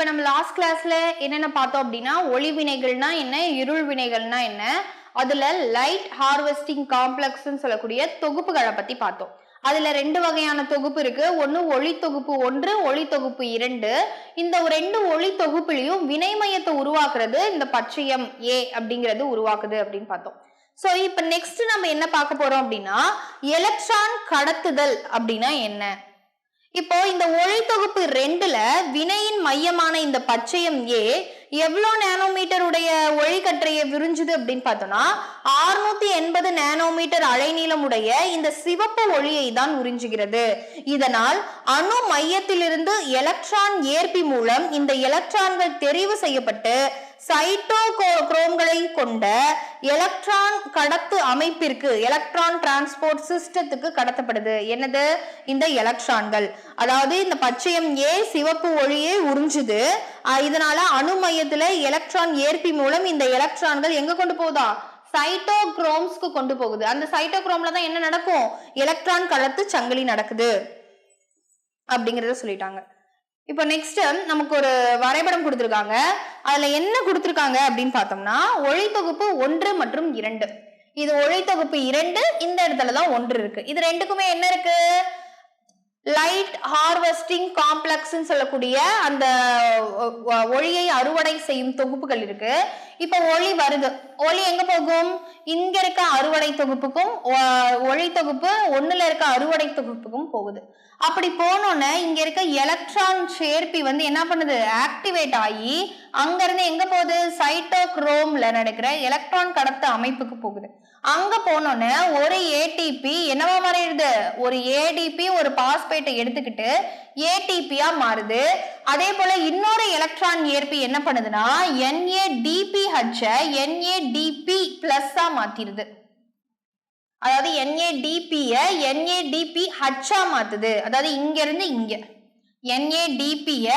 இப்போ நம்ம லாஸ்ட் கிளாஸ்ல என்னென்ன பார்த்தோம் அப்படின்னா ஒளி வினைகள்னா என்ன இருள் வினைகள்னா என்ன? அதுல லைட் ஹார்வெஸ்டிங் காம்ப்ளெக்ஸ்ன்னு சொல்லக்கூடிய தொகுப்புகளை பத்தி பார்த்தோம். அதுல ரெண்டு வகையான தொகுப்பு இருக்கு. ஒன்னு ஒளி தொகுப்பு ஒன்று ஒளி தொகுப்பு இரண்டு. இந்த ரெண்டு ஒளி தொகுப்புலையும் வினைமயத்தை உருவாக்குறது இந்த பச்சையம் ஏ அப்படிங்கிறது உருவாக்குது அப்படின்னு பார்த்தோம். சோ இப்ப நெக்ஸ்ட் நம்ம என்ன பார்க்க போறோம் அப்படின்னா எலக்ட்ரான் கடத்துதல் அப்படின்னா என்ன? இப்போ இந்த ஒளி தொகுப்பு ரெண்டுல வினையின் மையமான இந்த பச்சையம் ஏ எவ்வளோ நேனோமீட்டர் உடைய ஒளிக்கற்றையை விரிஞ்சுது அப்படின்னு பார்த்தோம்னா ஆறுநூத்தி எண்பது நேனோமீட்டர் அலைநீளம் உடைய இந்த சிவப்பு ஒளியை தான் உறிஞ்சுகிறது. இதனால் அணு மையத்திலிருந்து எலக்ட்ரான் ஏற்பி மூலம் இந்த எலக்ட்ரான்கள் தெரிவு செய்யப்பட்டு சைட்டோகுரோம்களை கொண்ட எலக்ட்ரான் கடத்து அமைப்பிற்கு எலக்ட்ரான் டிரான்ஸ்போர்ட் சிஸ்டத்துக்கு கடத்தப்படுது. என்னது? இந்த எலக்ட்ரான்கள் அதாவது இந்த பச்சையம் ஏ சிவப்பு ஒளியே உறிஞ்சுது. இதனால அணு மையத்துல எலக்ட்ரான் ஏற்பி மூலம் இந்த எலக்ட்ரான்கள் எங்க கொண்டு போகுதா? சைட்டோக்ரோம்ஸ்க்கு கொண்டு போகுது. அந்த சைட்டோக்ரோம்ல தான் என்ன நடக்கும்? எலக்ட்ரான் கடத்து சங்கிலி நடக்குது. அப்படிங்கறத சொல்லிட்டாங்க. இப்போ நெக்ஸ்ட் நமக்கு ஒரு வரைபடம் கொடுத்துருக்காங்க. அதுல என்ன கொடுத்துருக்காங்க அப்படின்னு பார்த்தோம்னா ஒழித்தொகுப்பு ஒன்று மற்றும் இரண்டு. இது ஒழித்தொகுப்பு இரண்டு இந்த இடத்துல தான் ஒன்று இருக்கு. இது ரெண்டுக்குமே என்ன இருக்கு? லைட் ஹார்வெஸ்டிங் காம்ப்ளெக்ஸ்ன்னு சொல்லக்கூடிய அந்த ஒளியை அறுவடை செய்யும் தொகுப்புகள் இருக்கு. இப்ப ஒளி வருது. ஒளி எங்க போகும்? இங்க இருக்க அறுவடை தொகுப்புக்கும் ஒ- ஒளி தொகுப்பு ஒண்ணுல இருக்க அறுவடை தொகுப்புக்கும் போகுது. அப்படி போனோன்னே இங்க இருக்க எலக்ட்ரான் சேர்ப்பி வந்து என்ன பண்ணுது? ஆக்டிவேட் ஆகி அங்க இருந்து எங்க போகுது? சைட்டோக்ரோம்ல நடக்கிற எலக்ட்ரான் கடத்த அமைப்புக்கு போகுது. அங்க போனோன்னே ஒரு ஏடிபி என்னவா மாறிடுது? ஒரு ஏடிபி ஒரு பாஸ்பேட்டை எடுத்துக்கிட்டு ஏடிபியா மாறுது. அதே போல இன்னொரு எலக்ட்ரான் ஏற்பி என்ன பண்ணுதுன்னா NADPH என்ஏடிபி பிளஸ்ஸா மாத்திருது. அதாவது என்ஏடிபியை என்ஏடிபி ஹச்சா மாத்துது. அதாவது இங்க. இருந்து இங்க NADP-ய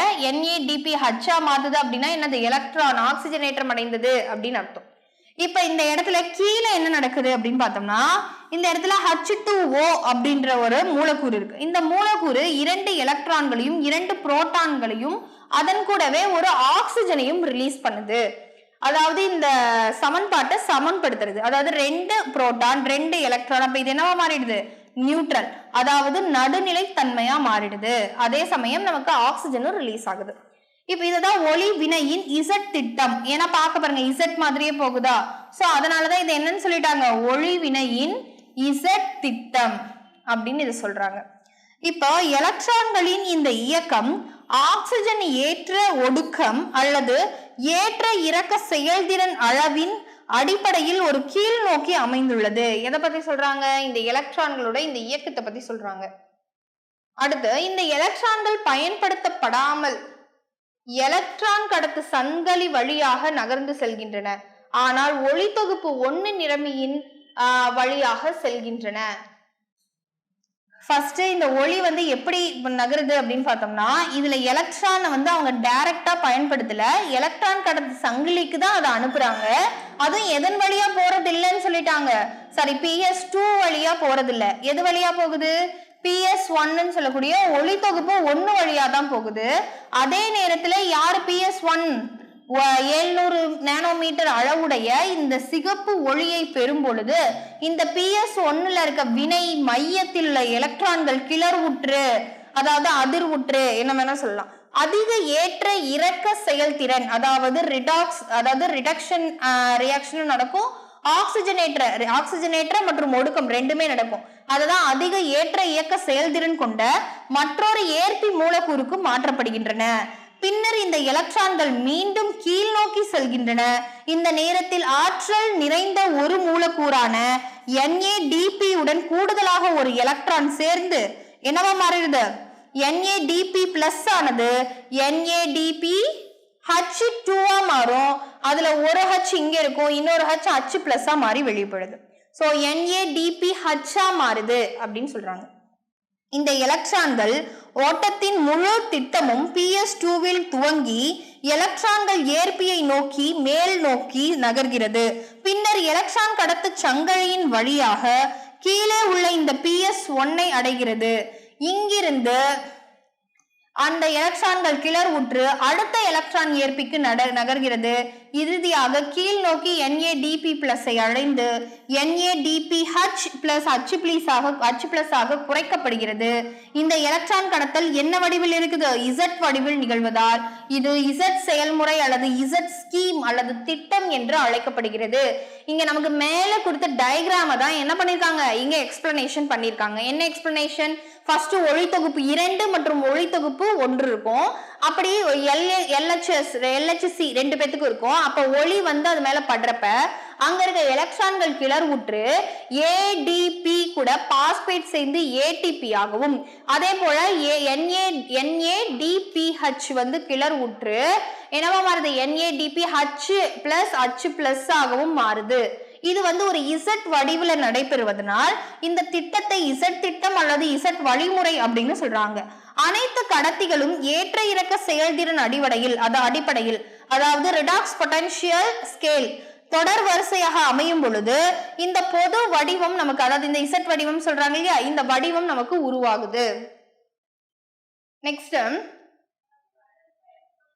ஹச்சா மாத்துது அப்படின்னா என்னது? எலக்ட்ரான் ஆக்சிஜனேற்றம் அடைந்தது அப்படின்னு அர்த்தம். இப்ப இந்த இடத்துல கீழே என்ன நடக்குது அப்படின்னு பார்த்தோம்னா இந்த இடத்துல ஹச் டூ ஓ அப்படின்ற ஒரு மூலக்கூறு இருக்கு. இந்த மூலக்கூறு இரண்டு எலக்ட்ரான்களையும் இரண்டு புரோட்டான்களையும் அதன் கூடவே ஒரு ஆக்சிஜனையும் ரிலீஸ் பண்ணுது. அதாவது இந்த சமன்பாட்டை சமன்படுத்துறது. அதாவது ரெண்டு புரோட்டான் ரெண்டு எலக்ட்ரான் அப்ப இது என்னவா மாறிடுது? நியூட்ரல் அதாவது நடுநிலை தன்மையா மாறிடுது. அதே சமயம் நமக்கு ஆக்சிஜனும் ரிலீஸ் ஆகுது. இப்ப இதுதான் ஒளி வினையின் இசட் திட்டம். ஏன்னா பார்க்க பாருங்க இசட் மாதிரியே போகுதா? சோ அதனாலதான் இது என்னன்னு சொல்லிட்டாங்க? ஒளி வினையின் இசட் திட்டம் அப்படின்னு இதை சொல்றாங்க. இப்போ எலக்ட்ரான்களின் இந்த இயக்கம் ஆக்சிஜன் ஏற்ற ஒடுக்கம் அல்லது ஏற்ற இறக்க செயல்திறன் அளவின் அடிப்படையில் ஒரு கீழ் நோக்கி அமைந்துள்ளது. எதை பத்தி சொல்றாங்க? இந்த எலக்ட்ரான்களோட இந்த இயக்கத்தை பத்தி சொல்றாங்க. அடுத்து இந்த எலக்ட்ரான்கள் பயன்படுத்தப்படாமல் எலக்ட்ரான் கடத்து சங்கலி வழியாக நகர்ந்து செல்கின்றன. ஆனால் ஒளி தொகுப்பு ஒன்னு நிறமியின் ஆஹ், வழியாக செல்கின்றன. ஃபர்ஸ்ட் இந்த ஒளி வந்து எப்படி நகருது அப்படின்னு பார்த்தோம்னா இதுல எலக்ட்ரானை வந்து அவங்க டைரக்டா பயன்படுத்தல. எலக்ட்ரான் கடத்து சங்கிலிக்கு தான் அதை அனுப்புறாங்க. அதுவும் எதன் வழியா போறது இல்லைன்னு சொல்லிட்டாங்க சரி பிஎஸ் டூ வழியா போறது இல்ல எது வழியா போகுது? பிஎஸ் ஒன்னு சொல்லக்கூடிய ஒளி தொகுப்பு ஒன்னு வழியா தான் போகுது. அதே நேரத்துல யார் பிஎஸ் ஒன் எழுநூறு நேனோமீட்டர் அளவுடைய இந்த சிகப்பு ஒளியை பெறும் பொழுது இந்த பிஎஸ் ஒன்னுல இருக்க வினை மையத்தில் உள்ள எலக்ட்ரான்கள் கிளர்வுற்று அதாவது அதிர்வுற்று என்ன வேணா சொல்லலாம். அதிக ஏற்ற இறக்க செயல்திறன் அதாவது ரிடாக்ஸ் அதாவது ரிடக்ஷன் ரியாக்ஷனும் நடக்கும். ஆக்சிஜனேற்ற ஆக்சிஜனேற்ற மற்றும் ஒடுக்கம் ரெண்டுமே நடக்கும். அதுதான் அதிக ஏற்ற இயக்க செயல்திறன் கொண்ட மற்றொரு ஏற்பி மூலக்கூறுக்கு மாற்றப்படுகின்றன. பின்னர் இந்த எலக்ட்ரான்கள் மீண்டும் கீழ் நோக்கி செல்கின்றன. இந்த நேரத்தில் ஆற்றல் நிறைந்த ஒரு மூலக்கூறான என்ஏடிபி உடன் கூடுதலாக ஒரு எலக்ட்ரான் சேர்ந்து என்னவா மாறிடுது என்ஏடிபி பிளஸ் ஆனது என்ஏடிபி அதுல ஒரு ஹச் இங்க இருக்கும் இன்னொரு ஹச் அச்சு பிளஸ்ஸா மாறி வெளிப்படுது. ஸோ NADP ஹச்சா மாறுது அப்படின்னு சொல்றாங்க. இந்த எலக்ட்ரான்கள் ஓட்டத்தின் முழு திட்டமும் பிஎஸ் டூவில் துவங்கி எலக்ட்ரான்கள் ஏற்பியை நோக்கி மேல் நோக்கி நகர்கிறது. பின்னர் எலக்ட்ரான் கடத்து சங்கிலியின் வழியாக கீழே உள்ள இந்த பிஎஸ் ஒன்னை அடைகிறது. இங்கிருந்து அந்த எலக்ட்ரான்கள் கிளர் உற்று அடுத்த எலக்ட்ரான் ஏற்பிக்கு நட நகர்கிறது. இறுதியாக கீழ் நோக்கி என்ஏடிபி பிளஸை அடைந்து ஹச் பிளஸ் ஹச் பிளஸ் ஆக ஹச் பிளஸ் ஆக குறைக்கப்படுகிறது. இந்த எலக்ட்ரான் கடத்தல் என்ன வடிவில் இருக்குது? இசட் வடிவில் நிகழ்வதால் இது இசட் செயல்முறை அல்லது இசட் ஸ்கீம் அல்லது திட்டம் என்று அழைக்கப்படுகிறது. இங்க நமக்கு மேலே கொடுத்த டயக்ராம தான் என்ன பண்ணிருக்காங்க? இங்க எக்ஸ்பிளனேஷன் பண்ணிருக்காங்க. என்ன எக்ஸ்பிளனேஷன் ஃபர்ஸ்ட் ஒளித்தொகுப்பு இரண்டு மற்றும் ஒளித்தொகுப்பு ஒன்று இருக்கும். அப்படி எல்ஏ எல்ஹெச்எஸ் எல்ஹெச்சி ரெண்டு பேத்துக்கும் இருக்கும். அப்ப ஒளி வந்து அது மேல படுறப்ப அங்க இருக்க எலக்ட்ரான்கள் கிளர்வுற்று ஏடிபி கூட பாஸ்பேட் சேர்ந்து ஏடிபி ஆகவும் அதே போல என்ஏ என்ஏடிபிஹெச் வந்து கிளர்வுற்று என்னவா மாறுது? என்ஏடிபிஹச் பிளஸ் ஹச் பிளஸ் ஆகவும் மாறுது. இது வந்து ஒரு இசட் வடிவில் நடைபெறுவதனால் இந்த திட்டத்தை இசட் திட்டம் அல்லது இசட் வழிமுறை அப்படின்னு சொல்றாங்க. அனைத்து கடத்திகளும் ஏற்ற இறக்க செயல்திறன் அடிப்படையில் அது அடிப்படையில் அதாவது ரிடாக்ஸ் பொட்டன்ஷியல் ஸ்கேல் தொடர் வரிசையாக அமையும் பொழுது இந்த பொது வடிவம் நமக்கு அதாவது இந்த இசட் வடிவம் சொல்றாங்க இல்லையா? இந்த வடிவம் நமக்கு உருவாகுது. நெக்ஸ்ட்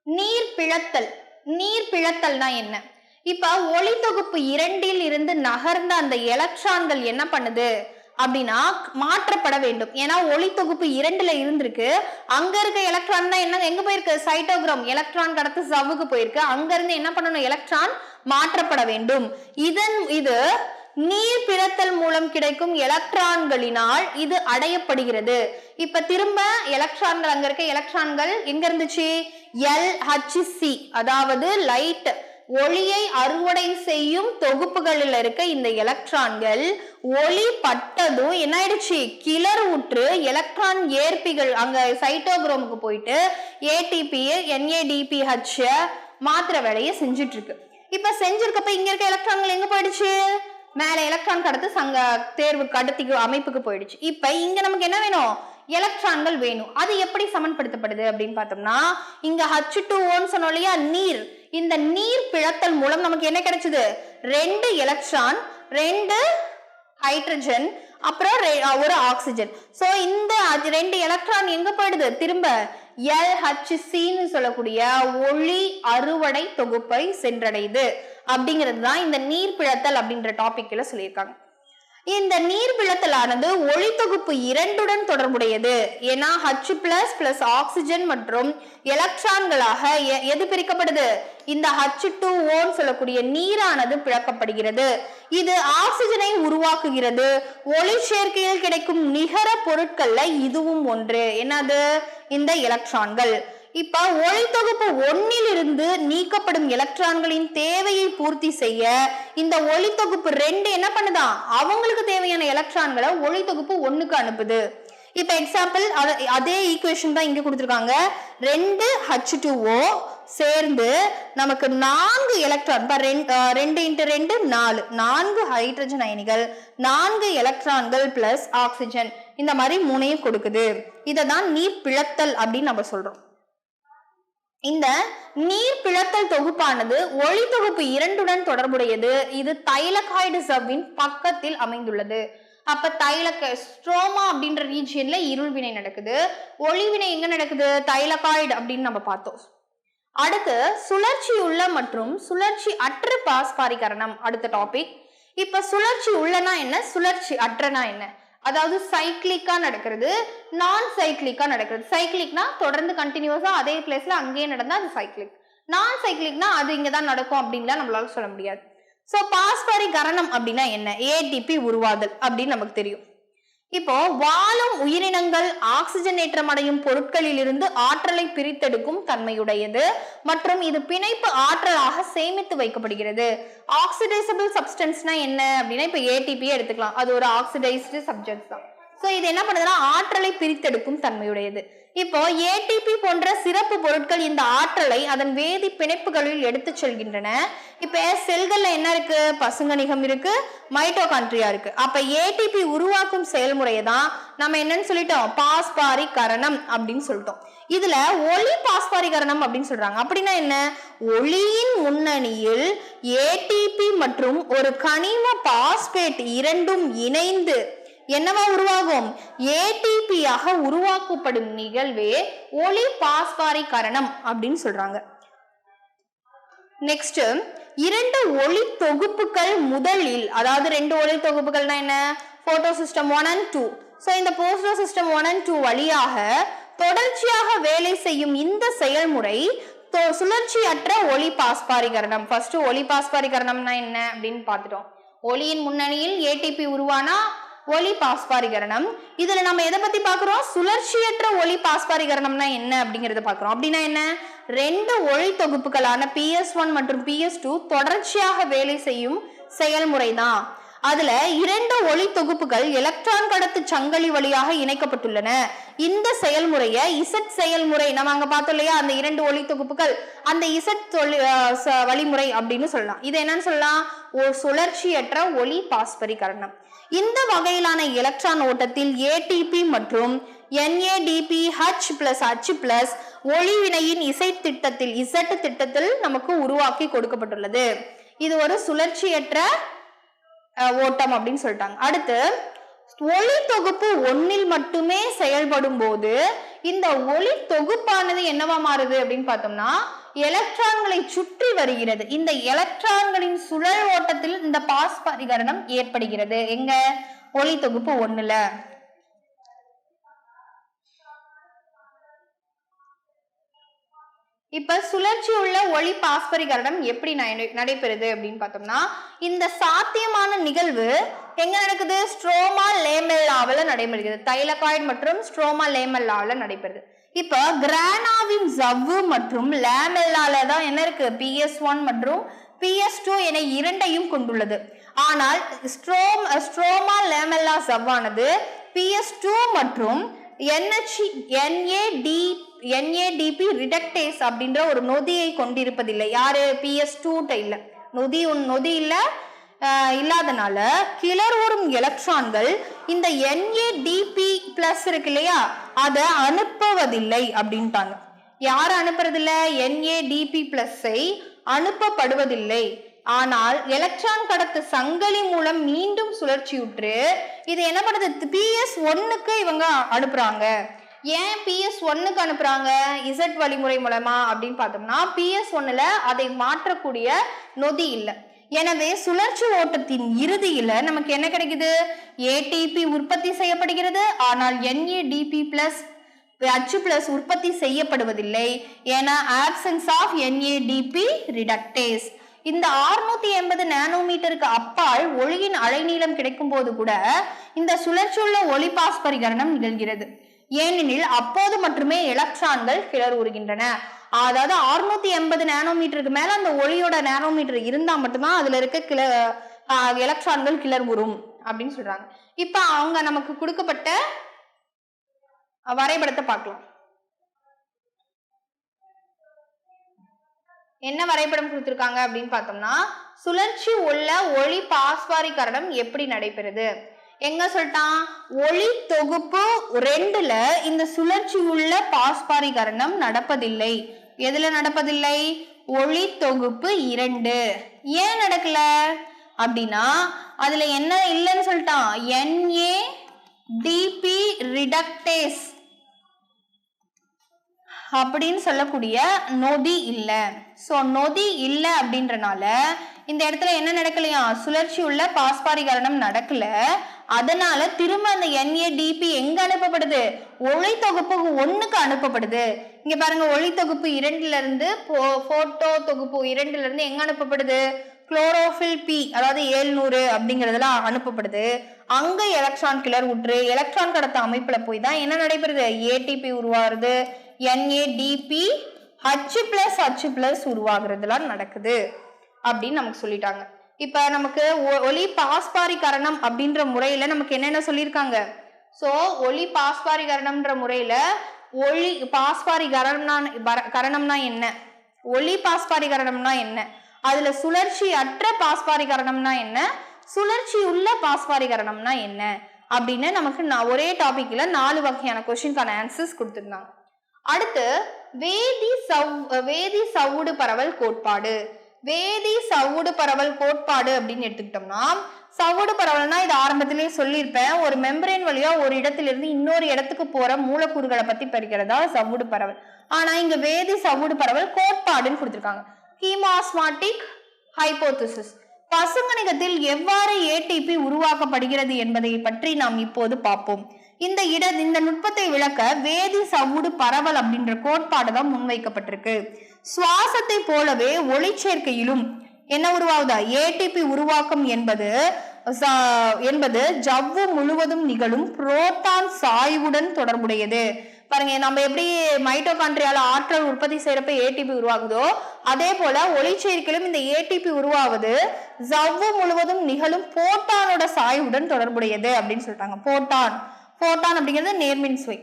நீர் பிளத்தல். நீர் பிளத்தல்னா என்ன? இப்ப ஒளி தொகுப்பு இரண்டில் இருந்து நகர்ந்த அந்த எலக்ட்ரான்கள் என்ன பண்ணுது? அப்படின்னா மாற்றப்பட வேண்டும். ஏன்னா ஒளி தொகுப்பு இரண்டுல இருந்திருக்கு. அங்க இருக்க எலக்ட்ரான் தான் என்ன எங்க போயிருக்கு? சைட்டோகிராம் எலக்ட்ரான் கடத்து சவ்வுக்கு போயிருக்கு. அங்க இருந்து என்ன பண்ணணும்? எலக்ட்ரான் மாற்றப்பட வேண்டும். இதன் இது நீர் பிறத்தல் மூலம் கிடைக்கும் எலக்ட்ரான்களினால் இது அடையப்படுகிறது. இப்ப திரும்ப எலக்ட்ரான்கள் அங்க இருக்க எலக்ட்ரான்கள் எங்க இருந்துச்சு? எல் ஹச்சி அதாவது லைட் ஒளியை அறுவடை செய்யும் தொகுப்புகளில் இருக்க இந்த எலக்ட்ரான்கள் ஒளி பட்டதும் என்ன ஆயிடுச்சு கிளர் உற்று எலக்ட்ரான் ஏற்பிகள் அங்க சைட்டோக்ரோமுக்கு போயிட்டு ஏடிபி என்ஏடிபிஹெச் மாத்திர வேலையை செஞ்சுட்டு இருக்கு இப்ப செஞ்சிருக்கப்ப இங்க இருக்க எலக்ட்ரான்கள் எங்க போயிடுச்சு? மேல எலக்ட்ரான் கடத்து சங்க தேர்வு கடத்திக்கு அமைப்புக்கு போயிடுச்சு. இப்ப இங்க நமக்கு என்ன வேணும்? எலக்ட்ரான்கள் வேணும். அது எப்படி சமன்படுத்தப்படுது அப்படின்னு பார்த்தோம்னா இங்க ஹச் டூ ஓன்னு சொன்னோம் இல்லையா? நீர். இந்த நீர் பிளத்தல் மூலம் நமக்கு என்ன கிடைச்சது? ரெண்டு எலக்ட்ரான் ரெண்டு ஹைட்ரஜன் அப்புறம் ரெ- ஒரு ஆக்சிஜன் சோ இந்த ரெண்டு எலக்ட்ரான் எங்க போயிடுது? திரும்ப எல்ஹெச்சின்னு சொல்லக்கூடிய ஒளி அறுவடை தொகுப்பை சென்றடையுது. அப்படிங்கிறது தான் இந்த நீர் பிழத்தல் அப்படின்ற டாபிக்ல சொல்லியிருக்காங்க. இந்த நீர் பிளத்தலானது ஒளி தொகுப்பு இரண்டுடன் தொடர்புடையது. ஏன்னா ஹச் பிளஸ் பிளஸ் ஆக்சிஜன் மற்றும் எலக்ட்ரான்களாக எ- எது பிரிக்கப்படுது? இந்த ஹச் டூ ஓன்னு சொல்லக்கூடிய நீரானது பிளக்கப்படுகிறது. இது ஆக்சிஜனை உருவாக்குகிறது. ஒளி சேர்க்கையில் கிடைக்கும் நிகர பொருட்கள்ல இதுவும் ஒன்று. என்னது? இந்த எலக்ட்ரான்கள் இப்ப ஒளி தொகுப்பு நீக்கப்படும் எலக்ட்ரான்களின் தேவையை பூர்த்தி செய்ய இந்த ஒளி தொகுப்பு ரெண்டு என்ன பண்ணுதான் அவங்களுக்கு தேவையான எலக்ட்ரான்களை ஒளி தொகுப்பு ஒண்ணுக்கு அனுப்புது. இப்ப எக்ஸாம்பிள் அதே ஈக்குவேஷன் தான் இங்க கொடுத்துருக்காங்க. ரெண்டு ஹச் டூ ஓ சேர்ந்து நமக்கு நான்கு எலக்ட்ரான் ரெண்டு இன்ட்டு ரெண்டு நாலு. நான்கு ஹைட்ரஜன் அயனிகள் நான்கு எலக்ட்ரான்கள் பிளஸ் ஆக்சிஜன் இந்த மாதிரி மூணையும் கொடுக்குது. இதை தான் நீர் பிளத்தல் அப்படின்னு நம்ம சொல்றோம். இந்த நீர் பிளத்தல் தொகுப்பானது ஒளி தொகுப்பு இரண்டுடன் தொடர்புடையது. இது தைலகாய்டு சவ்வின் பக்கத்தில் அமைந்துள்ளது. அப்ப தைலக்க ஸ்ட்ரோமா அப்படின்ற ரீஜியன்ல இருள்வினை நடக்குது. ஒளிவினை எங்க நடக்குது? தைலகாய்டு அப்படின்னு நம்ம பார்த்தோம். அடுத்து சுழற்சி உள்ள மற்றும் சுழற்சி அற்ற பாஸ்பாரிகரணம். அடுத்த டாபிக் இப்ப சுழற்சி உள்ளனா என்ன? சுழற்சி அற்றனா என்ன? அதாவது சைக்கிளிக்கா நடக்கிறது நான் சைக்கிளிக்கா நடக்கிறது சைக்கிளிக்னா தொடர்ந்து கண்டினியூஸா அதே பிளேஸ்ல அங்கேயே நடந்தா அது சைக்கிளிக் நான் சைக்கிளிக்னா அது இங்க தான் நடக்கும் அப்படின்லாம் நம்மளால சொல்ல முடியாது. சோ பாஸ்பரிகரணம் அப்படின்னா என்ன? ஏடிபி உருவாதல் அப்படின்னு நமக்கு தெரியும். இப்போ வாழும் உயிரினங்கள் ஆக்சிஜனேற்றம் அடையும் பொருட்களில் இருந்து ஆற்றலை பிரித்தெடுக்கும் தன்மையுடையது மற்றும் இது பிணைப்பு ஆற்றலாக சேமித்து வைக்கப்படுகிறது. ஆக்சிடைசபிள் சப்ஸ்டன்ஸ்னா என்ன அப்படின்னா இப்போ ஏடிபி எடுத்துக்கலாம். அது ஒரு ஆக்சிடைஸ்டு சப்ஜெக்ட் தான். ஸோ இது என்ன பண்ணுதுன்னா ஆற்றலை பிரித்தெடுக்கும் தன்மையுடையது. இப்போ ஏடிபி போன்ற சிறப்பு பொருட்கள் இந்த ஆற்றலை அதன் வேதி பிணைப்புகளில் எடுத்துச் செல்கின்றன. இப்ப செல்கள்ல என்ன இருக்கு? பசுங்கணிகம் இருக்கு மைட்டோகான்ட்ரியா இருக்கு. அப்ப ஏடிபி உருவாக்கும் செயல்முறையை தான் நம்ம என்னன்னு சொல்லிட்டோம்? பாஸ்பாரிகரணம் அப்படின்னு சொல்லிட்டோம். இதுல ஒளி பாஸ்பாரிகரணம் அப்படின்னு சொல்றாங்க. அப்படின்னா என்ன? ஒளியின் முன்னணியில் ஏடிபி மற்றும் ஒரு கனிம பாஸ்பேட் இரண்டும் இணைந்து என்னவா உருவாகும்? ஏடிபியாக உருவாக்கப்படும் நிகழ்வே ஒளி பாஸ்பாரிகரணம் அப்படின்னு சொல்றாங்க. நெக்ஸ்ட் இரண்டு ஒளி தொகுப்புகள் முதலில் அதாவது ரெண்டு ஒளி தொகுப்புகள்னா என்ன? Photosystem one and two so இந்த photosystem one and two வழியாக தொடர்ச்சியாக வேலை செய்யும் இந்த செயல்முறை தொ- சுழற்சியற்ற ஒளி பாஸ்பாரிகரணம் ஃபர்ஸ்ட் ஒளி பாஸ்பாரிகரணம்னா என்ன அப்படின்னு பார்த்துட்டோம். ஒளியின் முன்னணியில் ஏடிபி உருவானா? ஒளி பாஸ்பாரிகரணம். இதுல நம்ம எதை பத்தி பாக்குறோம் சுழற்சியற்ற ஒளி பாஸ்பாரிகரணம்னா என்ன அப்படிங்கறத பாக்குறோம் அப்படின்னா என்ன? ரெண்டு ஒளி தொகுப்புகளான பிஎஸ் ஒன் மற்றும் பிஎஸ் டூ தொடர்ச்சியாக வேலை செய்யும் செயல்முறை தான் அதுல இரண்டு ஒளி தொகுப்புகள் எலக்ட்ரான் கடத்து சங்கலி வழியாக இணைக்கப்பட்டுள்ளன. இந்த செயல்முறைய இசட் செயல்முறை நம்ம அங்க பார்த்தோம் இல்லையா? அந்த இரண்டு ஒளி தொகுப்புகள் அந்த இசட் தொழில் ச- வழிமுறை அப்படின்னு சொல்லலாம். இது என்னன்னு சொல்லலாம்? ஒரு சுழற்சியற்ற ஒளி பாஸ்பரிகரணம். இந்த வகையிலான எலக்ட்ரான் ஓட்டத்தில் ஏடிபி மற்றும் NADP H plus H plus ஒளிவினையின் இசை திட்டத்தில் இசட் திட்டத்தில் நமக்கு உருவாக்கி கொடுக்கப்பட்டுள்ளது. இது ஒரு சுழற்சியற்ற ஓட்டம் அப்படின்னு சொல்லிட்டாங்க. அடுத்து ஒளி தொகுப்பு ஒன்னில் மட்டுமே செயல்படும் போது இந்த ஒளி தொகுப்பானது என்னவா மாறுது அப்படின்னு பார்த்தோம்னா எலக்ட்ரான்களை சுற்றி வருகிறது. இந்த எலக்ட்ரான்களின் சுழல் ஓட்டத்தில் இந்த பாஸ்பரிகரணம் ஏற்படுகிறது. எங்க? ஒளி தொகுப்பு ஒண்ணுல. இப்ப சுழற்சி உள்ள ஒளி பாஸ்பரிகரணம் எப்படி நடைபெறுது அப்படின்னு பார்த்தோம்னா இந்த சாத்தியமான நிகழ்வு எங்க நடக்குது? ஸ்ட்ரோமா லேமெல்லாவில் நடைபெறுகிறது. தைலகாய்டு மற்றும் ஸ்ட்ரோமா லேமெல்லாவில் நடைபெறுது. இப்ப கிரானாவின் ஜவ்வு மற்றும் லேமெல்லால தான் என்ன இருக்கு? பிஎஸ் ஒன் மற்றும் பிஎஸ் டூ என இரண்டையும் கொண்டுள்ளது. ஆனால் ஸ்ட்ரோம் ஸ்ட்ரோமா லேமெல்லா சவ்வானது பிஎஸ் டூ மற்றும் என்ஹெச் என்ஏடி என்ஏடிபி ரிடக்டேஸ் அப்படின்ற ஒரு நொதியை கொண்டிருப்பதில்லை. யாரு? பிஎஸ் டூட்ட இல்ல. நொதி ஒன் நொதி இல்லை. இல்லாதனால கிளர்வுறும் எலக்ட்ரான்கள் இந்த என்ஏடிபி பிளஸ் இருக்கு இல்லையா? அதை அனுப்புவதில்லை அப்படின்ட்டாங்க. யார் அனுப்புறதில்ல? என்ஏடிபி பிளஸ்ஸை அனுப்பப்படுவதில்லை. ஆனால் எலக்ட்ரான் கடத்து சங்கிலி மூலம் மீண்டும் சுழற்சியுற்று இது என்ன பண்ணுது? பிஎஸ் ஒன்னுக்கு இவங்க அனுப்புறாங்க. ஏன் பிஎஸ் ஒன்னுக்கு அனுப்புறாங்க? இசட் வழிமுறை மூலமா அப்படின்னு பார்த்தோம்னா பிஎஸ் ஒன்னுல அதை மாற்றக்கூடிய நொதி இல்லை. எனவே சுழற்சி ஓட்டத்தின் இறுதியில நமக்கு என்ன கிடைக்குது? ஏடிபி உற்பத்தி செய்யப்படுகிறது. ஆனால் என்ஏடிபி பிளஸ் அச்சு பிளஸ் உற்பத்தி செய்யப்படுவதில்லை. ஏன்னா ஆப்சன்ஸ் ஆஃப் என்ஏடிபி ரிடக்டேஸ் இந்த 680 எண்பது நானோமீட்டருக்கு அப்பால் ஒளியின் அலைநீளம் கிடைக்கும் போது கூட இந்த சுழற்சியுள்ள ஒளி பாஸ்பரிகரணம் நிகழ்கிறது. ஏனெனில் அப்போது மட்டுமே எலக்ட்ரான்கள் கிளறுகின்றன அதாவது 680 எண்பது நேனோமீட்டருக்கு மேல அந்த ஒளியோட நேனோமீட்டர் இருந்தா மட்டும்தான் அதுல இருக்க கிள ஆஹ் எலக்ட்ரான்கள் கிளர்வுறும் அப்படின்னு சொல்றாங்க. இப்ப அவங்க நமக்கு கொடுக்கப்பட்ட வரைபடத்தை பார்க்கலாம். என்ன வரைபடம் கொடுத்திருக்காங்க அப்படின்னு பார்த்தோம்னா சுழற்சி உள்ள ஒளி பாஸ்பாரிகரணம் எப்படி நடைபெறுது? எங்க சொல்லிட்டான்? ஒளி தொகுப்பு ரெண்டுல இந்த சுழற்சி உள்ள பாஸ்பாரிகரணம் நடப்பதில்லை. எதுல நடப்பதில்லை? ஒளி தொகுப்பு இரண்டு. ஏன் நடக்கல? அப்படின்னா அதுல என்ன இல்லைன்னு சொல்லிட்டான். என்ஏ டிபி ரிடக்டேஸ் அப்படின்னு சொல்லக்கூடிய நொதி இல்லை. ஸோ நொதி இல்லை அப்படின்றனால இந்த இடத்துல என்ன நடக்கலையா? சுழற்சி உள்ள பாஸ்பாரிகரணம் நடக்கல. அதனால திரும்ப அந்த என்ஏடிபி எங்க அனுப்பப்படுது? ஒளி தொகுப்பு ஒண்ணுக்கு அனுப்பப்படுது. இங்க பாருங்க ஒளி தொகுப்பு இரண்டுல இருந்து போட்டோ தொகுப்பு இரண்டுல இருந்து எங்க அனுப்பப்படுது? குளோரோஃபில் பி அதாவது ஏழ்நூறு அப்படிங்கறதுல அனுப்பப்படுது. அங்க எலக்ட்ரான் கிளர் உற்று எலக்ட்ரான் கடத்த அமைப்புல போய் தான் என்ன நடைபெறுது? ஏடிபி உருவாகுது. NADP H plus H plus உருவாகிறதுலாம் நடக்குது. அப்படின்னு நமக்கு சொல்லிட்டாங்க. இப்ப நமக்கு ஒ- ஒளி பாஸ்பாரிகரணம் அப்படின்ற முறையில நமக்கு என்னென்ன சொல்லியிருக்காங்க? சோ ஒளி பாஸ்பாரிகரணம்ன்ற முறையில ஒளி பாஸ்பாரிகரணம்னா கரணம்னா என்ன? ஒளி பாஸ்பாரிகரணம்னா என்ன? அதுல சுழற்சி அற்ற பாஸ்பாரிகரணம்னா என்ன? சுழற்சி உள்ள பாஸ்பாரிகரணம்னா என்ன? அப்படின்னு நமக்கு நான் ஒரே டாபிக்ல நாலு வகையான கொஸ்டின்கான ஆன்சர்ஸ் கொடுத்துருந்தாங்க. அடுத்து வேதி சவ் வேதி சவுடு பரவல் கோட்பாடு. வேதி சவுடு பரவல் கோட்பாடு அப்படின்னு எடுத்துக்கிட்டோம்னா சவுடு பரவல்னா இது ஆரம்பத்திலேயே சொல்லியிருப்பேன். ஒரு மெம்பரேன் வழியா ஒரு இடத்திலிருந்து இன்னொரு இடத்துக்கு போற மூலக்கூறுகளை பத்தி படிக்கிறதா சவுடு பரவல். ஆனா இங்க வேதி சவுடு பரவல் கோட்பாடுன்னு கொடுத்துருக்காங்க. கீமாஸ்மாட்டிக் ஹைபோதிசிஸ். பசுங்கணிகத்தில் எவ்வாறு ஏடிபி உருவாக்கப்படுகிறது என்பதை பற்றி நாம் இப்போது பார்ப்போம். இந்த இட இந்த நுட்பத்தை விளக்க வேதி சவுடு பரவல் அப்படின்ற கோட்பாடு தான் முன்வைக்கப்பட்டிருக்கு. சுவாசத்தை போலவே ஒளிச்சேர்க்கையிலும் என்ன உருவாகுதா? ஏடிபி உருவாக்கம் என்பது என்பது ஜவ்வு முழுவதும் நிகழும் புரோட்டான் சாய்வுடன் தொடர்புடையது. பாருங்க நம்ம எப்படி மைட்டோகாண்ட்ரியால ஆற்றல் உற்பத்தி செய்யறப்ப ஏடிபி உருவாகுதோ அதே போல ஒளிச்சேர்க்கையிலும் இந்த ஏடிபி உருவாவது ஜவ்வு முழுவதும் நிகழும் போட்டானோட சாய்வுடன் தொடர்புடையது அப்படின்னு சொல்லிட்டாங்க. போட்டான் போட்டான் அப்படிங்கிறது நேர்மின் சுவை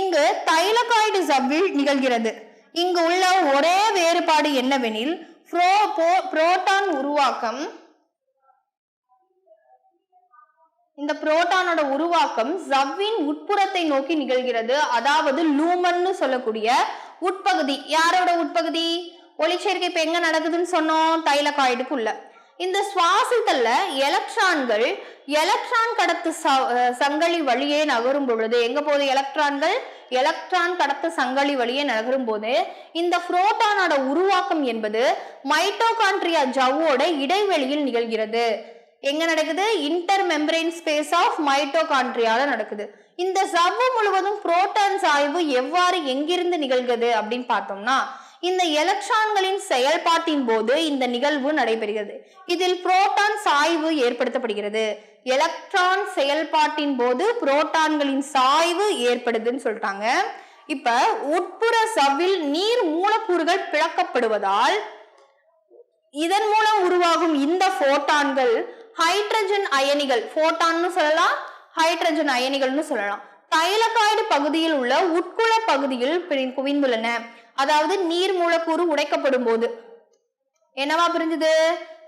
இங்கு தைலகாய்டு ஜவ்வில் நிகழ்கிறது. இங்கு உள்ள ஒரே வேறுபாடு என்னவெனில் புரோ- போ- புரோட்டான் உருவாக்கம் இந்த புரோட்டானோட உருவாக்கம் ஜவ்வின் உட்புறத்தை நோக்கி நிகழ்கிறது. அதாவது லூமன்னு சொல்லக்கூடிய உட்பகுதி. யாரோட உட்பகுதி? ஒளிச்சேர்க்கை இப்ப எங்க நடக்குதுன்னு சொன்னோம் தைலகாய்டுக்குள்ள இந்த சுவாசித்தல்ல எலக்ட்ரான்கள் எலக்ட்ரான் கடத்து ச- சங்கிலி வழியே நகரும் பொழுது எங்க போகுது எலக்ட்ரான்கள்? எலக்ட்ரான் கடத்து சங்கிலி வழியே நகரும் போது இந்த புரோட்டானோட உருவாக்கம் என்பது மைட்டோகான்ட்ரியா ஜவ்வோட இடைவெளியில் நிகழ்கிறது. எங்க நடக்குது? இன்டர் மெம்பரேன் ஸ்பேஸ் ஆஃப் மைட்டோகான்ட்ரியால நடக்குது. இந்த சவ்வு முழுவதும் புரோட்டான் சாய்வு எவ்வாறு எங்கிருந்து நிகழ்கிறது அப்படின்னு பார்த்தோம்னா இந்த எலக்ட்ரான்களின் செயல்பாட்டின் போது இந்த நிகழ்வு நடைபெறுகிறது. இதில் புரோட்டான் சாய்வு ஏற்படுத்தப்படுகிறது. எலக்ட்ரான் செயல்பாட்டின் போது புரோட்டான்களின் சாய்வு ஏற்படுதுன்னு சொல்லிட்டாங்க இப்ப உட்புற சவ்வில் நீர் மூலக்கூறுகள் பிளக்கப்படுவதால் இதன் மூலம் உருவாகும் இந்த போட்டான்கள் ஹைட்ரஜன் அயனிகள் போட்டான்னு சொல்லலாம் ஹைட்ரஜன் அயனிகள்னு சொல்லலாம். தைலகாய்டு பகுதியில் உள்ள உட்குள பகுதியில் குவிந்துள்ளன. அதாவது நீர் மூலக்கூறு உடைக்கப்படும் போது என்னவா புரிஞ்சுது?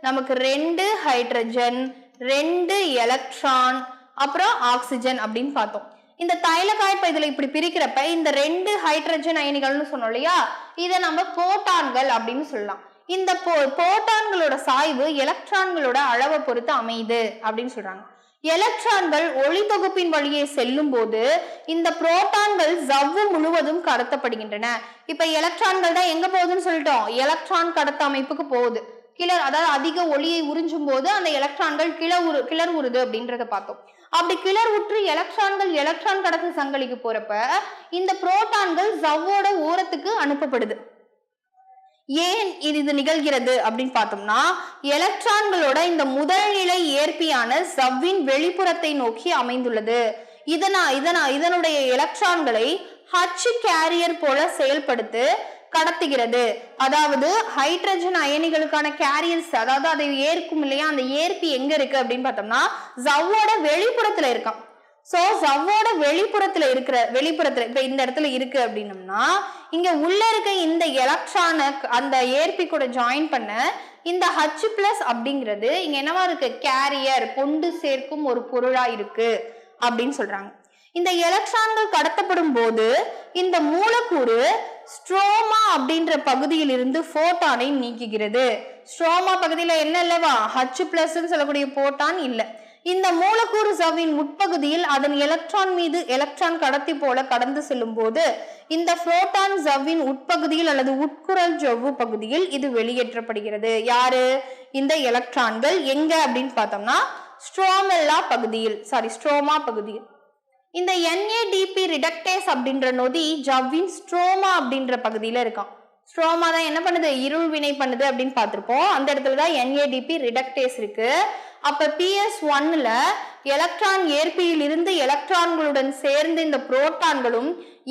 நமக்கு ரெண்டு ஹைட்ரஜன் ரெண்டு எலக்ட்ரான் அப்புறம் ஆக்சிஜன் அப்படின்னு பார்த்தோம். இந்த தைலகாய் இதுல இப்படி பிரிக்கிறப்ப இந்த ரெண்டு ஹைட்ரஜன் அயனிகள்னு சொன்னோம் இல்லையா? இதை நம்ம போட்டான்கள் அப்படின்னு சொல்லலாம். இந்த போ போட்டான்களோட சாய்வு எலக்ட்ரான்களோட அளவை பொறுத்து அமையுது அப்படின்னு சொல்றாங்க. எலக்ட்ரான்கள் ஒளி தொகுப்பின் வழியே செல்லும் போது இந்த புரோட்டான்கள் ஜவ்வு முழுவதும் கடத்தப்படுகின்றன. இப்ப எலக்ட்ரான்கள் தான் எங்க போகுதுன்னு சொல்லிட்டோம். எலக்ட்ரான் கடத்த அமைப்புக்கு போகுது. கிளர் அதாவது அதிக ஒளியை உறிஞ்சும் போது அந்த எலக்ட்ரான்கள் கிளவுறு கிளர் உருது அப்படின்றத பார்த்தோம். அப்படி கிளர் உற்று எலக்ட்ரான்கள் எலக்ட்ரான் கடத்து சங்கிலிக்கு போறப்ப இந்த புரோட்டான்கள் ஜவ்வோட ஓரத்துக்கு அனுப்பப்படுது. ஏன் இது இது நிகழ்கிறது அப்படின்னு பார்த்தோம்னா எலக்ட்ரான்களோட இந்த முதல் நிலை ஏற்பியான சவ்வின் வெளிப்புறத்தை நோக்கி அமைந்துள்ளது. இதனா இதனா இதனுடைய எலக்ட்ரான்களை ஹச் கேரியர் போல செயல்படுத்து கடத்துகிறது. அதாவது ஹைட்ரஜன் அயனிகளுக்கான கேரியர்ஸ் அதாவது அதை ஏற்கும் இல்லையா அந்த ஏற்பி எங்க இருக்கு அப்படின்னு பார்த்தோம்னா ஜவ்வோட வெளிப்புறத்துல இருக்கான் சோ சவ்வோட வெளிப்புறத்துல இருக்கிற வெளிப்புறத்துல இப்ப இந்த இடத்துல இருக்கு அப்படின்னம்னா இங்க உள்ள இருக்க இந்த எலக்ட்ரானை அந்த ஏற்பி கூட ஜாயின் பண்ண இந்த ஹச் பிளஸ் அப்படிங்கிறது இங்க என்னவா இருக்கு? கேரியர் கொண்டு சேர்க்கும் ஒரு பொருளா இருக்கு அப்படின்னு சொல்றாங்க. இந்த எலக்ட்ரான்கள் கடத்தப்படும் போது இந்த மூலக்கூறு ஸ்ட்ரோமா அப்படின்ற பகுதியில் இருந்து போட்டானை நீக்குகிறது. ஸ்ட்ரோமா பகுதியில என்ன இல்லவா ஹச் பிளஸ் சொல்லக்கூடிய போட்டான் இல்லை. இந்த மூலக்கூறு சவ்வின் உட்பகுதியில் அதன் எலக்ட்ரான் மீது எலக்ட்ரான் கடத்தி போல கடந்து செல்லும் போது இந்த புரோட்டான் ஜவ்வின் உட்பகுதியில் அல்லது உட்குரல் ஜவ்வு பகுதியில் இது வெளியேற்றப்படுகிறது. யாரு? இந்த எலக்ட்ரான்கள் எங்க அப்படின்னு பார்த்தோம்னா ஸ்ட்ரோமெல்லா பகுதியில் சாரி ஸ்ட்ரோமா பகுதியில். இந்த என்ஏடிபி ரிடக்டேஸ் அப்படின்ற நொதி ஜவ்வின் ஸ்ட்ரோமா அப்படின்ற பகுதியில இருக்கான் ஸ்ட்ரோமா தான் என்ன பண்ணுது? இருள் வினை பண்ணுது அப்படின்னு பார்த்துருப்போம். அந்த இடத்துல தான் என்ஏடிபி ரிடக்டேஸ் இருக்கு. அப்ப பிஎஸ் ஒன்ல எலக்ட்ரான் ஏற்பியில் இருந்து எலக்ட்ரான்களுடன் சேர்ந்து இந்த புரோட்டான்களும்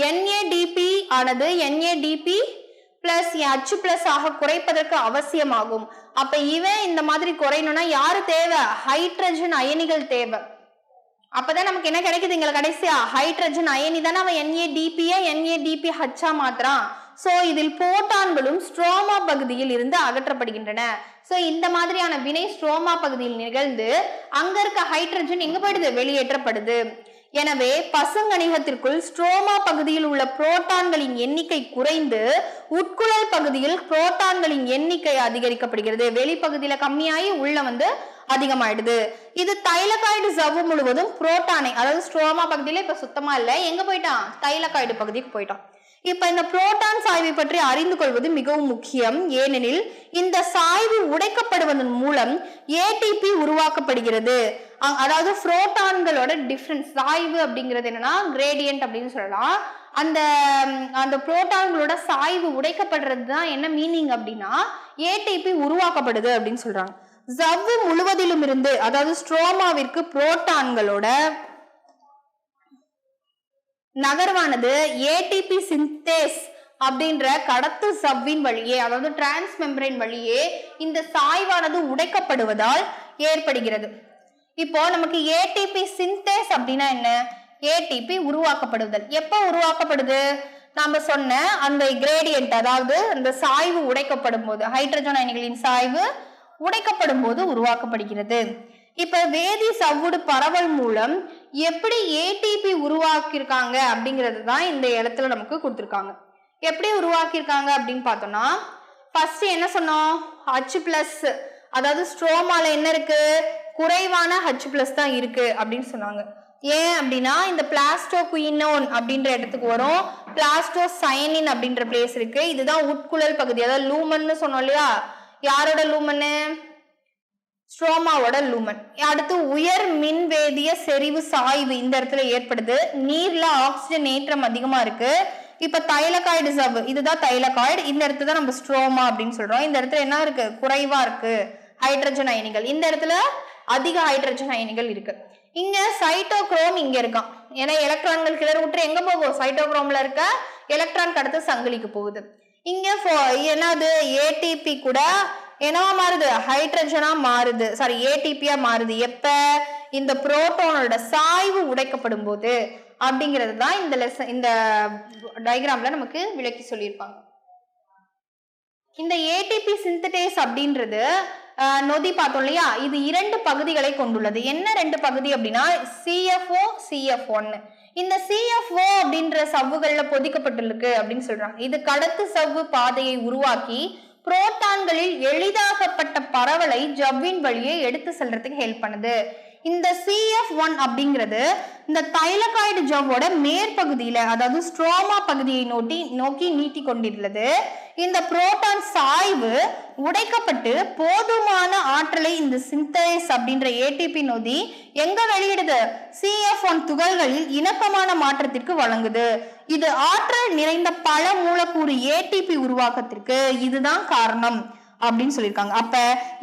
என்ஏடிபி ஆனது என்ஏடிபி பிளஸ் அச்சு பிளஸ் ஆக குறைப்பதற்கு அவசியமாகும். அப்ப இவன் இந்த மாதிரி குறையணும்னா யாரு தேவை? ஹைட்ரஜன் அயனிகள் தேவை. அப்பதான் நமக்கு என்ன கிடைக்குது? எங்களுக்கு கடைசியா ஹைட்ரஜன் அயனி தானே அவன் என்ஏடிபிய என்ஏடிபி ஹச்சா மாத்திரான் ஸோ இதில் போட்டான்களும் ஸ்ட்ரோமா பகுதியில் இருந்து அகற்றப்படுகின்றன. ஸோ இந்த மாதிரியான வினை ஸ்ட்ரோமா பகுதியில் நிகழ்ந்து அங்க இருக்க ஹைட்ரஜன் எங்க போயிடுது? வெளியேற்றப்படுது. எனவே பசுங்கணிகத்திற்குள் ஸ்ட்ரோமா பகுதியில் உள்ள புரோட்டான்களின் எண்ணிக்கை குறைந்து உட்குழல் பகுதியில் புரோட்டான்களின் எண்ணிக்கை அதிகரிக்கப்படுகிறது. வெளிப்பகுதியில கம்மியாகி உள்ள வந்து அதிகமாயிடுது. இது தைலகாய்டு சவ்வு முழுவதும் புரோட்டானை அதாவது ஸ்ட்ரோமா பகுதியில இப்ப சுத்தமா இல்லை எங்க போயிட்டான்? தைலகாய்டு பகுதிக்கு போயிட்டான். இப்ப இந்த புரோட்டான் சாய்வை பற்றி அறிந்து கொள்வது மிகவும் முக்கியம். ஏனெனில் இந்த சாய்வு உடைக்கப்படுவதன் மூலம் ஏடிபி உருவாக்கப்படுகிறது. அதாவது புரோட்டான்களோட டிஃப்ரென்ஸ் சாய்வு அப்படிங்கிறது என்னன்னா கிரேடியன்ட் அப்படின்னு சொல்லலாம். அந்த அந்த புரோட்டான்களோட சாய்வு உடைக்கப்படுறது தான் என்ன மீனிங் அப்படின்னா ஏடிபி உருவாக்கப்படுது அப்படின்னு சொல்றாங்க. ஜவ்வு முழுவதிலும் இருந்து அதாவது ஸ்ட்ரோமாவிற்கு புரோட்டான்களோட நகர்வானது ஏடிபி சிந்தேஸ் அப்படின்ற கடத்து சவ்வின் வழியே அதாவது டிரான்ஸ் மெம்பரின் வழியே இந்த சாய்வானது உடைக்கப்படுவதால் ஏற்படுகிறது. இப்போ நமக்கு ஏடிபி சிந்தேஸ் அப்படின்னா என்ன? ஏடிபி உருவாக்கப்படுதல். எப்போ உருவாக்கப்படுது? நாம சொன்ன அந்த கிரேடியன்ட் அதாவது அந்த சாய்வு உடைக்கப்படும் போது ஹைட்ரஜன் அயனிகளின் சாய்வு உடைக்கப்படும் போது உருவாக்கப்படுகிறது. இப்ப வேதி சவ்வுடு பரவல் மூலம் எப்படி ஏடிபி உருவாக்கியிருக்காங்க அப்படிங்கிறது தான் இந்த இடத்துல நமக்கு கொடுத்துருக்காங்க. எப்படி உருவாக்கியிருக்காங்க அப்படின்னு பார்த்தோம்னா ஃபர்ஸ்ட் என்ன சொன்னோம்? ஹச் பிளஸ் அதாவது ஸ்ட்ரோமால என்ன இருக்கு? குறைவான ஹச் பிளஸ் தான் இருக்கு அப்படின்னு சொன்னாங்க. ஏன் அப்படின்னா இந்த பிளாஸ்டோ குயினோன் அப்படின்ற இடத்துக்கு வரும். பிளாஸ்டோ சைனின் அப்படின்ற பிளேஸ் இருக்கு. இதுதான் உட்குழல் பகுதி. அதாவது லூமன்னு சொன்னோம் இல்லையா? யாரோட லூமன்னு ஸ்ட்ரோமாவோட லூமன் அடுத்து உயர் மின்வேதிய செறிவு சாய்வு இந்த இடத்துல ஏற்படுது. நீர்ல ஆக்சிஜன் ஏற்றம் அதிகமா இருக்கு. இப்ப தைலகாய்டு சவ்வு இதுதான் தைலகாய்டு இந்த இடத்துல தான் நம்ம ஸ்ட்ரோமா அப்படின்னு சொல்றோம். இந்த இடத்துல என்ன இருக்கு? குறைவா இருக்கு. ஹைட்ரஜன் அயனிகள். இந்த இடத்துல அதிக ஹைட்ரஜன் அயனிகள் இருக்கு. இங்க சைட்டோக்ரோம் இங்க இருக்கான் ஏன்னா எலக்ட்ரான்கள் கிளர் விட்டு எங்க போகும்? சைட்டோக்ரோம்ல இருக்க எலக்ட்ரான் கடத்து சங்கிலிக்கு போகுது. இங்க ஃபோ- என்னது? ஏடிபி கூட என்னவா மாறுது? ஹைட்ரஜனா மாறுது. சாரி ஏடிபியா மாறுது. எப்ப? இந்த புரோட்டோனோட சாய்வு உடைக்கப்படும் போது அப்படிங்கிறது தான் இந்த லெசன் இந்த டயக்ராம்ல நமக்கு விளக்கி சொல்லியிருப்பாங்க. இந்த ஏடிபி சிந்தடேஸ் அப்படின்றது நொதி பார்த்தோம் இல்லையா? இது இரண்டு பகுதிகளை கொண்டுள்ளது. என்ன ரெண்டு பகுதி அப்படின்னா சிஎஃப்ஓ சிஎஃப் ஒன்னு இந்த சிஎஃப்ஓ அப்படின்ற சவ்வுகள்ல பொதிக்கப்பட்டிருக்கு அப்படின்னு சொல்றாங்க. இது கடத்து சவ்வு பாதையை உருவாக்கி புரோட்டான்களில் எளிதாகப்பட்ட பரவலை ஜவ்வின் வழியே எடுத்து செல்றதுக்கு ஹெல்ப் பண்ணுது. இந்த சிஎஃப் ஒன் அப்படிங்கிறது இந்த தைலகாய்டு ஜவ்வோட மேற்பகுதியில அதாவது ஸ்ட்ரோமா பகுதியை நோட்டி நோக்கி நீட்டி கொண்டிருந்தது இந்த புரோட்டான் சாய்வு உடைக்கப்பட்டு போதுமான ஆற்றலை இந்த சிந்தேஸ் அப்படின்ற ஏடிபி நொதி எங்க வெளியிடுது? சிஎஃப் ஒன் துகள்களில் இணக்கமான மாற்றத்திற்கு வழங்குது. இது ஆற்றல் நிறைந்த பல மூலக்கூறு ஏடிபி உருவாக்கத்திற்கு இதுதான் காரணம். அப்படின்னு சொல்லியிருக்காங்க. அப்ப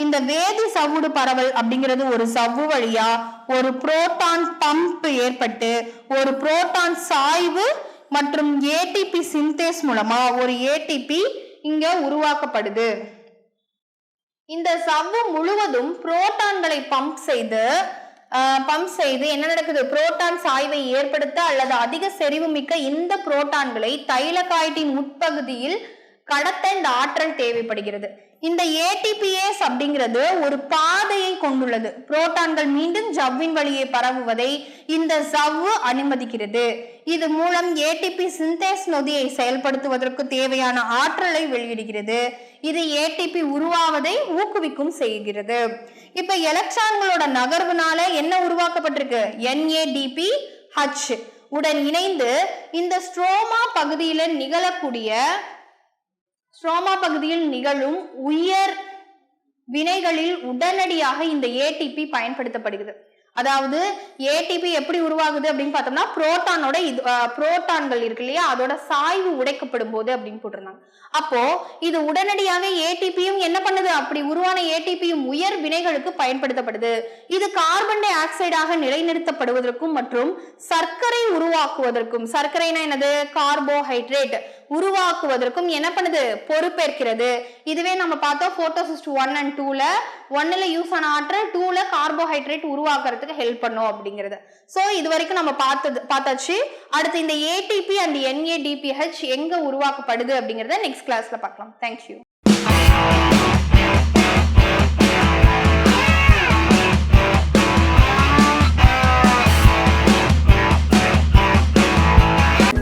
இந்த வேதி சவ்வுடு பரவல் அப்படிங்கிறது ஒரு சவ்வு வழியா ஒரு புரோட்டான் பம்ப் ஏற்பட்டு ஒரு புரோட்டான் சாய்வு மற்றும் ஏடிபி சிந்தேஸ் மூலமா ஒரு ஏடிபி இங்க உருவாக்கப்படுது. இந்த சவ்வு முழுவதும் புரோட்டான்களை பம்ப் செய்து பம்ப் செய்து என்ன நடக்குது? புரோட்டான் சாய்வை ஏற்படுத்த அல்லது அதிக செறிவு மிக்க இந்த புரோட்டான்களை தைலகாய்டின் உட்பகுதியில் கடத்த இந்த ஆற்றல் தேவைப்படுகிறது. இந்த ஏடிபிஏஸ் அப்படிங்கிறது ஒரு பாதையை கொண்டுள்ளது. புரோட்டான்கள் மீண்டும் ஜவ்வின் வழியே பரவுவதை இந்த ஜவ்வு அனுமதிக்கிறது. இது மூலம் ஏடிபி சிந்தேஸ் நொதியை செயல்படுத்துவதற்கு தேவையான ஆற்றலை வெளியிடுகிறது. இது ஏடிபி உருவாவதை ஊக்குவிக்கும் செய்கிறது. இப்ப எலக்ட்ரான்களோட நகர்வுனால என்ன உருவாக்கப்பட்டிருக்கு? என்ஏடிபி ஹச் உடன் இணைந்து இந்த ஸ்ட்ரோமா பகுதியில நிகழக்கூடிய ஸ்ட்ரோமா பகுதியில் நிகழும் உயர் வினைகளில் உடனடியாக இந்த ஏடிபி பயன்படுத்தப்படுகிறது. அதாவது ஏடிபி எப்படி உருவாகுது அப்படின்னு பார்த்தோம்னா புரோட்டானோட இது புரோட்டான்கள் இருக்கு இல்லையா? அதோட சாய்வு உடைக்கப்படும் போது அப்படின்னு போட்டிருந்தாங்க. அப்போ இது உடனடியாக ஏடிபியும் என்ன பண்ணுது? அப்படி உருவான ஏடிபியும் உயர் வினைகளுக்கு பயன்படுத்தப்படுது. இது கார்பன் டை ஆக்சைடாக நிலைநிறுத்தப்படுவதற்கும் மற்றும் சர்க்கரை உருவாக்குவதற்கும் சர்க்கரைனா என்னது? கார்போஹைட்ரேட் உருவாக்குவதற்கும் என்ன பண்ணுது? பொறுப்பேற்கிறது. இதுவே நம்ம பார்த்தோம் போட்டோசிஸ்ட் ஒன் அண்ட் டூல ஒன்னுல யூஸ் ஆன ஆற்றல் டூல கார்போஹைட்ரேட் உருவாக்குறதுக்கு ஹெல்ப் பண்ணும் அப்படிங்கிறது. ஸோ இது வரைக்கும் நம்ம பார்த்தது பார்த்தாச்சு. அடுத்து இந்த ஏடிபி அண்ட் என்ஏடிபிஹெச் எங்க உருவாக்கப்படுது அப்படிங்கிறத நெக்ஸ்ட் கிளாஸ்ல பார்க்கலாம். Thank you